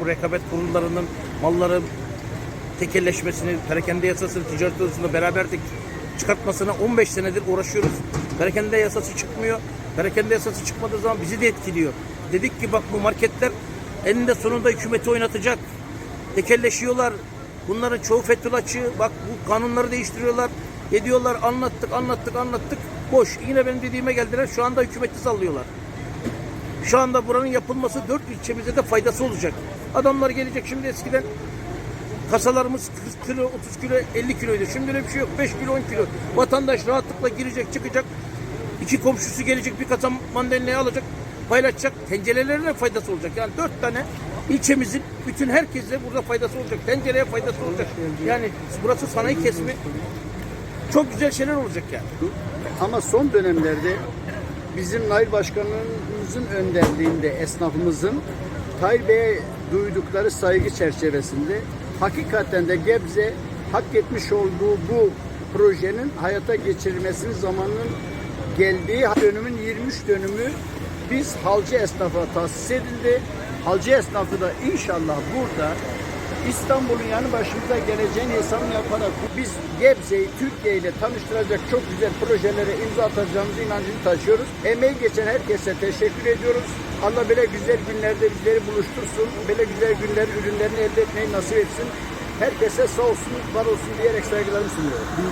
Bu rekabet kurullarının malların tekelleşmesini, perakende yasasını, ticaret odasında beraberdik çıkartmasına 15 senedir uğraşıyoruz. Perakende yasası çıkmıyor. Perakende yasası çıkmadığı zaman bizi de etkiliyor. Dedik ki bak bu marketler eninde sonunda hükümeti oynatacak. Tekelleşiyorlar. Bunların çoğu Fethullahçı. Bak bu kanunları değiştiriyorlar. Ediyorlar. Anlattık, anlattık, anlattık. Boş. Yine benim dediğime geldiler. Şu anda hükümeti sallıyorlar. Şu anda buranın yapılması dört ilçemize de faydası olacak. Adamlar gelecek şimdi eskiden kasalarımız 40 kilo, 30 kilo, 50 kiloydu. Şimdi öyle bir şey yok. 5 kilo, 10 kilo. Vatandaş rahatlıkla girecek, çıkacak. İki komşusu gelecek bir kasa mandalinayı alacak, paylaşacak. Tencerelerine faydası olacak. Yani dört tane ilçemizin bütün herkese burada faydası olacak. Tencereye faydası olacak. Yani burası sanayi kesimi. Çok güzel şeyler olacak yani. Ama son dönemlerde bizim Nail Başkanımızın önderliğinde esnafımızın Tayyip Bey'e duydukları saygı çerçevesinde hakikaten de Gebze hak etmiş olduğu bu projenin hayata geçirilmesinin zamanının geldiği dönümün 23 dönümü biz halcı esnafa tahsis edildi. Halcı esnafı da inşallah burada İstanbul'un yanı başımıza geleceğini hesabını yaparak biz Gebze'yi Türkiye ile tanıştıracak çok güzel projelere imza atacağımız inancını taşıyoruz. Emeği geçen herkese teşekkür ediyoruz. Allah böyle güzel günlerde bizleri buluştursun. Böyle güzel günler ürünlerini elde etmeyi nasip etsin. Herkese sağ olsun, var olsun diyerek saygılarımı sunuyorum.